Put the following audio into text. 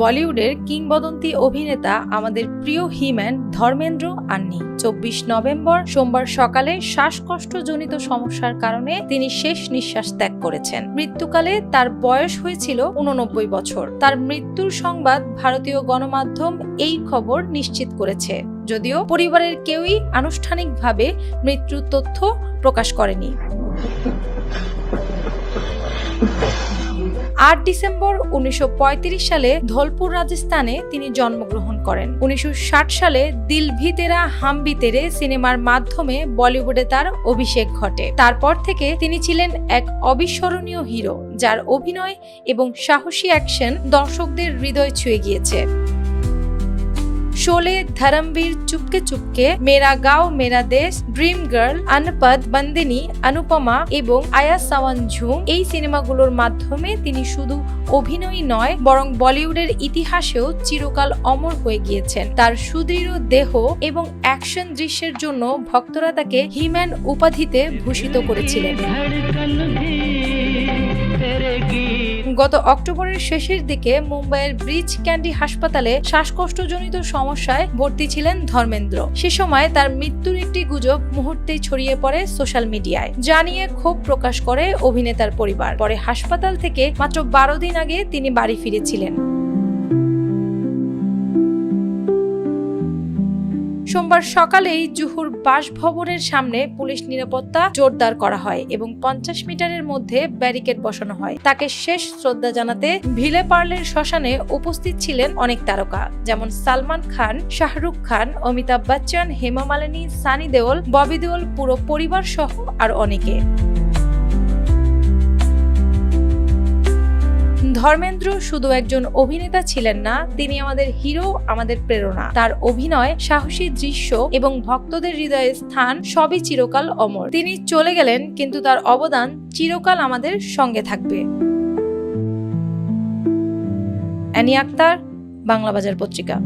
বলিউডের কিংবদন্তি অভিনেতা আমাদের প্রিয় হিম্যান ধর্মেন্দ্র আন্নি। চব্বিশ নভেম্বর সোমবার সকালে শ্বাসকষ্টজনিত সমস্যার কারণে তিনি শেষ নিঃশ্বাস ত্যাগ করেছেন। মৃত্যুকালে তার বয়স হয়েছিল উননব্বই বছর। তার মৃত্যুর সংবাদ ভারতীয় গণমাধ্যম এই খবর নিশ্চিত করেছে। যদিও পরিবারের কেউই আনুষ্ঠানিকভাবে মৃত্যুর তথ্য প্রকাশ করেনি। আট ডিসেম্বর উনিশশো সালে ধলপুর রাজস্থানে তিনি জন্মগ্রহণ করেন। উনিশশো ষাট সালে দিল ভিতেরা হাম তেরে সিনেমার মাধ্যমে বলিউডে তার অভিষেক ঘটে। তারপর থেকে তিনি ছিলেন এক অবিস্মরণীয় হিরো, যার অভিনয় এবং সাহসী অ্যাকশন দর্শকদের হৃদয় ছুঁয়ে গিয়েছে। শোলে ধরমবীর চুপকে চুপকে মেরা গাঁও মেরা দেশ ড্রিম গার্ল আনপদ বন্দিনী অনুপমা এবং আয়া সাওয়ান ঝুম এই সিনেমাগুলোর মাধ্যমে তিনি শুধু অভিনয়ই নয়, বরং বলিউডের ইতিহাসেও চিরকাল অমর হয়ে গিয়েছেন। তার সুদৃঢ় দেহ এবং অ্যাকশন দৃশ্যের জন্য ভক্তরা তাকে হিম্যান উপাধিতে ভূষিত করেছিলেন। গত অক্টোবরের শেষের দিকে মুম্বাইয়ের ব্রিজ ক্যান্ডি হাসপাতালে শ্বাসকষ্টজনিত সমস্যায় ভর্তি ছিলেন ধর্মেন্দ্র। সে সময় তার মৃত্যুর একটি গুজব মুহূর্তেই ছড়িয়ে পড়ে সোশ্যাল মিডিয়ায়। জানিয়ে ক্ষোভ প্রকাশ করে অভিনেতার পরিবার। পরে হাসপাতাল থেকে মাত্র বারো দিন আগে তিনি বাড়ি ফিরেছিলেন। সোমবার সকালেই জুহুর বাসভবনের সামনে পুলিশ নিরাপত্তা জোরদার করা হয় এবং পঞ্চাশ মিটারের মধ্যে ব্যারিকেড বসানো হয়। তাকে শেষ শ্রদ্ধা জানাতে ভিলে পার্লের শ্মশানে উপস্থিত ছিলেন অনেক তারকা, যেমন সালমান খান, শাহরুখ খান, অমিতাভ বচ্চন, হেমা মালিনী, সানি দেওল, ববি দেওল, পুরো পরিবার সহ আর অনেকে। ধর্মেন্দ্র শুধু একজন অভিনেতা ছিলেন না, তিনি আমাদের হিরো, আমাদের প্রেরণা। তার অভিনয়, সাহসী দৃশ্য এবং ভক্তদের হৃদয়ে স্থান সবই চিরকাল অমর। তিনি চলে গেলেন, কিন্তু তার অবদান চিরকাল আমাদের সঙ্গে থাকবে। অ্যানি আক্তার বাংলা বাজার পত্রিকা।